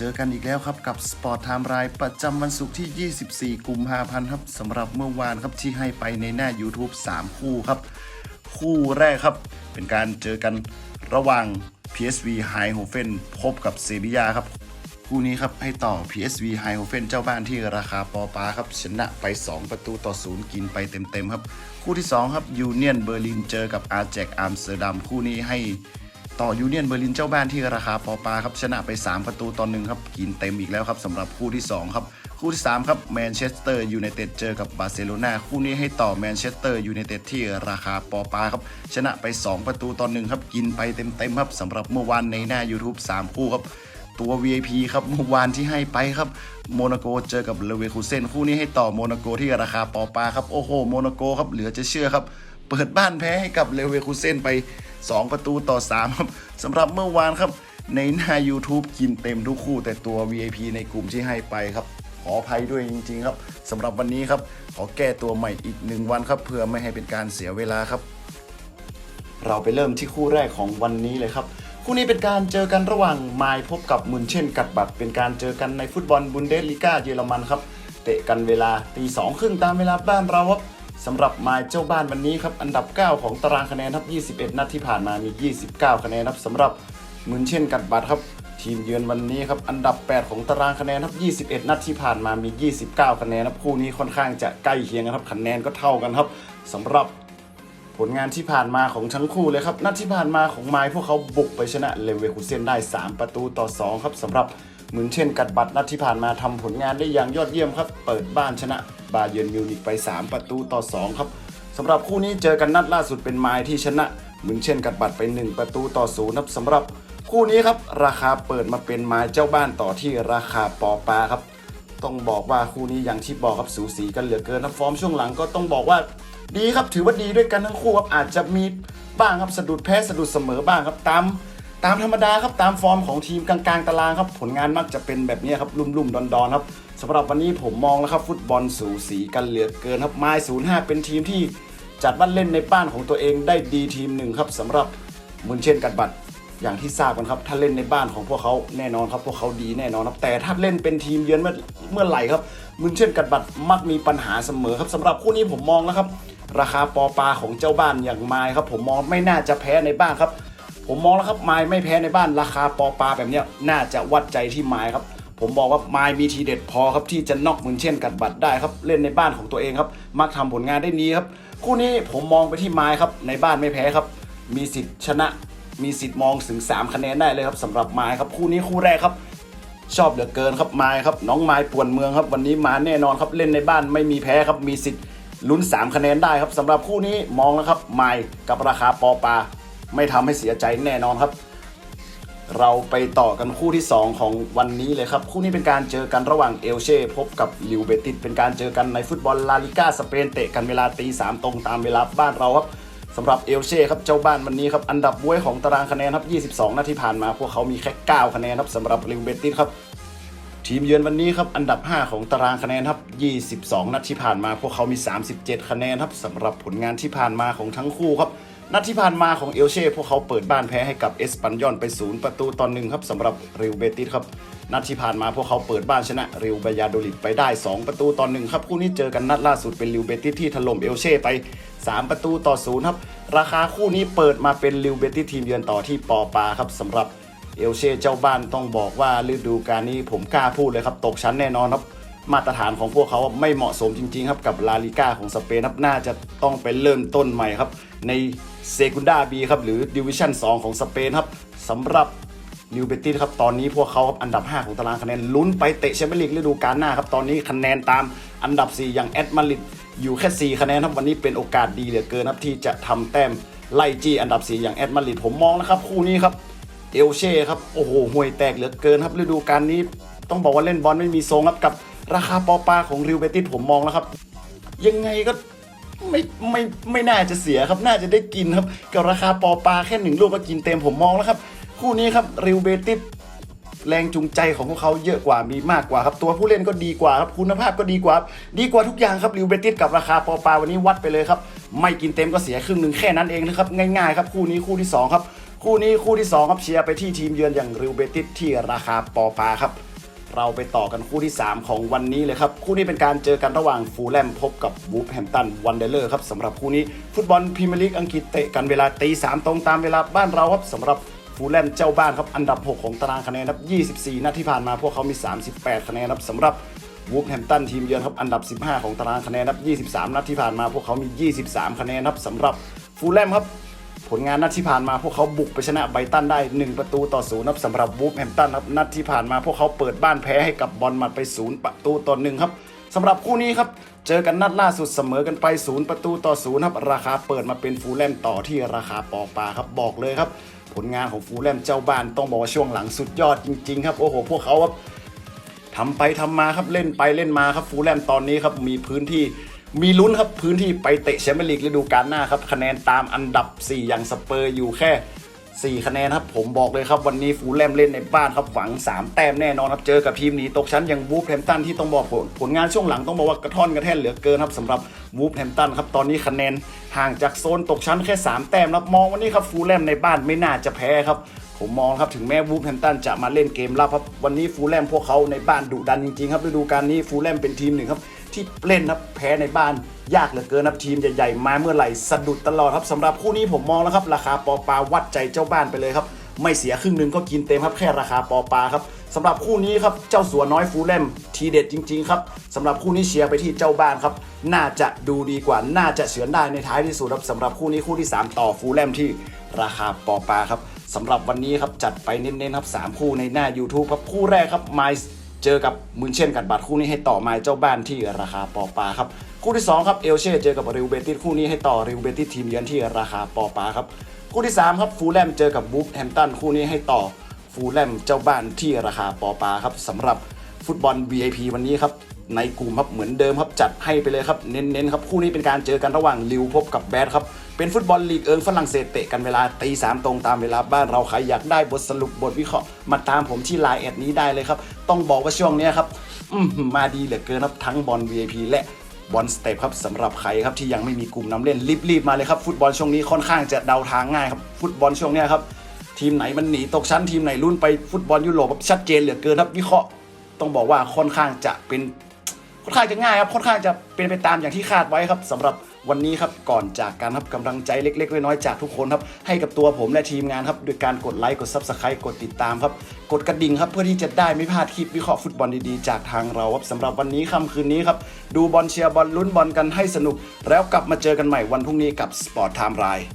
เจอกันอีกแล้วครับกับ Sport Time รายประจำวันศุกร์ที่ 24 กุมภาพันธ์ครับสำหรับเมื่อวานครับที่ให้ไปในหน้า YouTube 3 คู่ครับ คู่แรกครับ เป็นการเจอกันระหว่าง PSV Eindhoven พบกับเซบียาครับ คู่นี้ครับให้ต่อ PSV Eindhoven เจ้าบ้านที่ราคาปอปาครับชนะไป 2 ประตูต่อศูนย์กินไปเต็มๆครับ คู่ที่ 2 ครับยูเนียนเบอร์ลินเจอกับอาแจกอัมสเตอร์ดัมคู่นี้ให้ ต่อยูเนียนเบอร์ลินเจ้าบ้านที่ราคาปอปาครับชนะไป 3 ประตูต่อหนึ่งครับกินเต็มอีกแล้วครับสำหรับคู่ที่ 2 ครับ คู่ที่ 3 ครับแมนเชสเตอร์ยูไนเต็ดเจอกับบาร์เซโลนาคู่นี้ให้ต่อแมนเชสเตอร์ยูไนเต็ดที่ราคาปอปาครับชนะไป 2 ประตูต่อหนึ่งครับกินไปเต็มๆครับสำหรับเมื่อวานในหน้า YouTube 3 คู่ครับตัว VIP ครับเมื่อวานที่ให้ไปครับโมนาโกเจอกับเลเวคูเซนคู่นี้ให้ต่อโมนาโกที่ราคาปอปาครับโอ้โหโมนาโกครับเหลือจะเชื่อครับเปิดบ้านแพ้ให้กับเลเวคูเซนไป 2 ประตูต่อ3ครับสำหรับเมื่อวานครับ ในหน้า YouTube กินเต็มทุกคู่ แต่ตัว VIP ในกลุ่มที่ให้ไปครับ ขออภัยด้วยจริง ๆ ครับสำหรับวันนี้ครับ ขอแก้ตัวใหม่อีกหนึ่งวันครับ เพื่อไม่ให้เป็นการเสียเวลาครับ เราไปเริ่มที่คู่แรกของวันนี้เลยครับคู่นี้เป็นการเจอกันระหว่างไมล์พบกับมุนเช่นกัดบัตเป็นการเจอกันในฟุตบอลบุนเดสลีกาเยอรมันครับ เตะกันเวลาตีสองครึ่งตามเวลาบ้านเราครับ สำหรับมล์เจ้าบ้านวันนี้ครับอันดับ 9 ของตารางคะแนนครับ21 นัดที่ผ่านมามี 29 คะแนนครับสำหรับมุนเช่นกัดบัตรครับ ทีมเยือนวันนี้ครับอันดับ 8 ของตารางคะแนนครับ21 นัดที่ผ่านมามี 29 คะแนนครับคู่นี้ค่อนข้างจะใกล้เคียงกันครับคะแนนก็เท่ากันครับสำหรับผลงานที่ผ่านมาของทั้งคู่เลยครับ นัดที่ผ่านมาของไมล์พวกเขาบุกไปชนะเลเวอห์คูเซนได้ 3 ประตูต่อ 2 ครับสำหรับ เหมือนเช่นกัดบัตรนัดที่ผ่านมาทำผลงานได้อย่างยอดเยี่ยมครับ เปิดบ้านชนะบาเยิร์นมิวนิกไป 3 ประตูต่อ 2 ครับสำหรับคู่นี้เจอกันนัดล่าสุดเป็นไมล์ที่ชนะเหมือนเช่นกัดบัตรไป 1 ประตูต่อ0ครับสำหรับคู่นี้ครับราคาเปิดมาเป็นไมล์เจ้าบ้านต่อที่ราคาปอปาครับ ต้องบอกว่าคู่นี้อย่างที่บอกครับสูสีกันเหลือเกินนะฟอร์มช่วงหลังก็ต้องบอกว่าดีครับถือว่าดีด้วยกันทั้งคู่ครับอาจจะมีบ้างครับสะดุดแพ้สะดุดเสมอบ้างครับตาม ตามธรรมดาครับตามฟอร์มของทีมกลางๆตารางครับผลงานมักจะเป็นแบบนี้ครับลุ่มๆดอนๆครับสำหรับวันนี้ผมมองแล้วครับฟุตบอลสูสีกันเหลือเกินครับไม้ศูนย์ห้าเป็นทีมที่จัดว่าเล่นในบ้านของตัวเองได้ดีทีมหนึ่งครับสำหรับมุนเช่นกัดบัตรอย่างที่ทราบกันครับถ้าเล่นในบ้านของพวกเขาแน่นอนครับ พวกเขาดีแน่นอนครับแต่ถ้าเล่นเป็นทีมเยือนเมื่อเมื่อไหร่ครับมุนเช่นกัดบัตรมักมีปัญหาเสมอครับสำหรับคู่นี้ผมมองแล้วครับ ราคาปอปาของเจ้าบ้านอย่างไมล์ครับ ผมมองไม่น่าจะแพ้ในบ้านครับ ผมมองแล้วครับไมล์ไม่แพ้ในบ้านราคาปอปลาแบบนี้น่าจะวัดใจที่ไมล์ครับ ผมบอกว่าไมล์มีทีเด็ดพอครับที่จะน็อกมุนเช่นกัดบัตรได้ครับเล่นในบ้านของตัวเองครับ มักทำผลงานได้ดีครับคู่นี้ผมมองไปที่ไมล์ครับในบ้านไม่แพ้ครับ มีสิทธิ์ชนะ มีสิทธิ์มองถึง 3 คะแนนได้เลยครับสำหรับไม้ครับคู่นี้คู่แรกครับชอบเหลือเกินครับไม้ครับน้องไม้ป่วนเมืองครับ วันนี้มาแน่นอนครับเล่นในบ้านไม่มีแพ้ครับมีสิทธิ์ลุ้น 3 คะแนนได้ครับสำหรับคู่นี้มองแล้วครับไม้กับราคาปอปา ไม่ทำให้เสียใจแน่นอนครับ เราไปต่อกันคู่ที่ 2 ของวันนี้เลยครับ คู่นี้เป็นการเจอกันระหว่างเอลเช่พบกับลิวเบติสเป็นการเจอกันในฟุตบอลลาลิก้าสเปนเตะกันเวลาตีสามตรงตามเวลาบ้านเราครับสำหรับเอลเช่ครับเจ้าบ้านวันนี้ครับอันดับบ้วยของตารางคะแนนครับ22นัดที่ผ่านมาพวกเขามีแค่9คะแนนครับสำหรับลิวเบติสครับทีมเยือนวันนี้ครับอันดับ 5 ของตารางคะแนนครับ 22 นัดที่ผ่านมา พวกเขามี 37 คะแนนครับสำหรับผลงานที่ผ่านมาของทั้งคู่ครับ นัดที่ผ่านมาของเอลเช่พวกเขาเปิดบ้านแพ้ให้กับเอสปันยอนไป0ประตูต่อหนึ่งครับสำหรับเรอัลเบติสครับนัดที่ผ่านมาพวกเขาเปิดบ้านชนะเรอัลบายาโดลิดไปได้ 2 ประตูต่อหนึ่งครับคู่นี้เจอกันนัดล่าสุดเป็นลิวเบติสที่ถล่มเอลเช่ไป 3 ประตูต่อ0ครับราคาคู่นี้เปิดมาเป็นลิวเบติสทีมเยือนต่อที่ปอปาครับสำหรับเอลเช่เจ้าบ้านต้องบอกว่าฤดูกาลนี้ผมกล้าพูดเลยครับตกชั้นแน่นอนครับมาตรฐานของพวกเขาไม่เหมาะสมจริงๆครับกับลาลิก้าของสเปนครับน่าจะต้องไปเริ่มต้นใหม่ครับใน เซกุนดาบีครับหรือดิวิชั่น 2 ของสเปนครับสำหรับลิวเบติสครับตอนนี้พวกเขาครับอันดับ 5 ของตารางคะแนนลุ้นไปเตะแชมเปี้ยนลีกฤดูกาลหน้าครับตอนนี้คะแนนตามอันดับ 4 อย่างแอดมาริดอยู่แค่ 4 คะแนนครับวันนี้เป็นโอกาสดีเหลือเกินครับที่จะทำแต้มไล่จี้อันดับ 4 อย่างแอดมาริดผมมองนะครับคู่นี้ครับเอลเช่ครับโอ้โหห่วยแตกเหลือเกินครับฤดูกาลนี้ต้องบอกว่าเล่นบอลไม่มีทรงครับกับราคาปอปาของริวเบติสผมมองแล้วครับ ยังไงก็ ไม่ไม่ไม่น่าจะเสียครับ น่าจะได้กินครับ กับราคาปอปลาแค่หนึ่งลูกก็กินเต็มผมมองแล้วครับ คู่นี้ครับริวเบติสแรงจูงใจของพวกเขาเยอะกว่ามีมากกว่าครับ ตัวผู้เล่นก็ดีกว่าครับคุณภาพก็ดีกว่า ดีกว่าทุกอย่างครับริวเบติสกับราคาปอปลาวันนี้วัดไปเลยครับ ไม่กินเต็มก็เสียครึ่งหนึ่งแค่นั้นเองนะครับง่ายๆครับคู่นี้คู่ที่สองครับ คู่นี้คู่ที่2ครับเชียร์ไปที่ทีมเยือนอย่างริวเบติสที่ราคาปอปลาครับ เราไปต่อกันคู่ที่ 3 ของวันนี้เลยครับ คู่นี้เป็นการเจอกันระหว่างฟูลแลมพบกับวูฟแฮมตันวันเดอร์ครับสำหรับคู่นี้ฟุตบอลพรีเมียร์ลีกอังกฤษเตะกันเวลาตีสามตรงตามเวลาบ้านเราครับสำหรับฟูลแลมเจ้าบ้านครับอันดับ 6 ของตารางคะแนนครับ 24 นัดที่ผ่านมาพวกเขามี 38 คะแนนครับสำหรับวูฟแฮมตันทีมเยือนครับอันดับ 15 ของตารางคะแนนครับ 23 นัดที่ผ่านมาพวกเขามี 23 คะแนนครับสำหรับฟูลแลมครับ ผลงานนัดที่ผ่านมาพวกเขาบุกไปชนะไบตันได้ 1 ประตูต่อศูนย์ครับสำหรับวูฟแฮมตันครับนัดที่ผ่านมาพวกเขาเปิดบ้านแพ้ให้กับบอลมัดไปศูนย์ประตูต่อหนึ่งครับสำหรับคู่นี้ครับเจอกันนัดล่าสุดเสมอกันไปศูนย์ประตูต่อศูนย์ครับราคาเปิดมาเป็นฟูลแลมต่อที่ราคาปอปาครับบอกเลยครับ ผลงานของฟูลแลมเจ้าบ้านต้องบอกว่าช่วงหลังสุดยอดจริงๆครับโอ้โหพวกเขาครับทำไปทำมาครับเล่นไปเล่นมาครับฟูลแลมตอนนี้ครับมีพื้นที่ มีลุ้นครับพื้นที่ไปเตะแชมเปี้ยนลีกฤดูกาลหน้าครับคะแนนตามอันดับ 4 อย่างสเปอร์อยู่แค่ 4 คะแนนครับ ผมบอกเลยครับวันนี้ฟูลแลมเล่นในบ้านครับหวัง 3 แต้มแน่นอนครับ เจอกับทีมหนีตกชั้นอย่างวูฟแฮมตันที่ต้องบอกผลผลงานช่วงหลังต้องบอกว่ากระท่อนกระแท่นเหลือเกินครับสำหรับวูฟแฮมตันครับตอนนี้คะแนนห่างจากโซนตกชั้นแค่ 3 แต้มครับมองวันนี้ครับฟูลแลมในบ้านไม่น่าจะแพ้ครับผมมองครับถึงแม้วูฟแฮมตันจะมาเล่นเกมรับครับวันนี้ฟูลแลมพวกเขาในบ้านดุดันจริงๆครับฤดูกาลนี้ฟูลแลมเป็นทีมหนึ่งครับ ที่เล่นครับแพ้ในบ้านยากเหลือเกินครับทีมใหญ่ๆมาเมื่อไหร่สะดุดตลอดครับสำหรับคู่นี้ผมมองแล้วครับ ราคาปอปาวัดใจเจ้าบ้านไปเลยครับ ไม่เสียครึ่งหนึ่งก็กินเต็มครับแค่ราคาปอปาครับสำหรับคู่นี้ครับเจ้าสัวน้อยฟูลแลมทีเด็ดจริงๆครับสำหรับคู่นี้เชียร์ไปที่เจ้าบ้านครับ น่าจะดูดีกว่าน่าจะเฉือนได้ในท้ายที่สุดครับสำหรับคู่นี้คู่ที่สามต่อฟูลแลมที่ราคาปอปาครับสำหรับวันนี้ครับจัดไปเน้นๆครับ3คู่ในหน้า YouTube ครับคู่แรกครับไมซ์ เจอกับมุนเช่นกันบัตรคู่นี้ให้ต่อไมซ์เจ้าบ้านที่ราคาปอปาครับคู่ที่ 2 ครับเอลเช่เจอกับริวเบติสคู่นี้ให้ต่อริวเบติสทีมเยือนที่ราคาปอปาครับคู่ที่ 3 ครับฟูลแลมเจอกับบูฟแฮมตันคู่นี้ให้ต่อฟูลแลมเจ้าบ้านที่ราคาปอปาครับสำหรับฟุตบอล VIP วันนี้ครับในกลุ่มครับเหมือนเดิมครับจัดให้ไปเลยครับเน้นๆครับคู่นี้เป็นการเจอกันระหว่างลิวพบกับแบดครับ เป็นฟุตบอลลีกเอิงฝรั่งเศสเตะกันเวลาตีสามตรงตามเวลาบ้านเราใครอยากได้บทสรุปบทวิเคราะห์มาตามผมที่ไลน์แอดนี้ได้เลยครับ ต้องบอกว่าช่วงนี้ครับมาดีเหลือเกินครับทั้งบอล VIP และบอลสเตปครับสำหรับใครครับที่ยังไม่มีกลุ่มน้ำเล่นรีบๆมาเลยครับฟุตบอลช่วงนี้ค่อนข้างจะเดาทางง่ายครับฟุตบอลช่วงนี้ครับทีมไหนมันหนีตกชั้นทีมไหนรุ่นไปฟุตบอลยุโรปชัดเจนเหลือเกินครับวิเคราะห์ต้องบอกว่าค่อนข้างจะเป็นค่อนข้างจะง่ายครับค่อนข้างจะเป็นไปตามอย่างที่คาดไว้ครับสำหรับ วันนี้ครับก่อนจากการครับกำลังใจเล็กๆน้อยๆจากทุกคนครับให้กับตัวผมและทีมงานครับโดยการกดไลค์กด Subscribe กดติดตามครับกดกระดิ่งครับเพื่อที่จะได้ไม่พลาดคลิปวิเคราะห์ฟุตบอลดีๆ จากทางเราครับสำหรับวันนี้ค่ำคืนนี้ครับดูบอลเชียร์บอลลุ้นบอลกันให้สนุก แล้วกลับมาเจอกันใหม่วันพรุ่งนี้กับ Sport Time Ride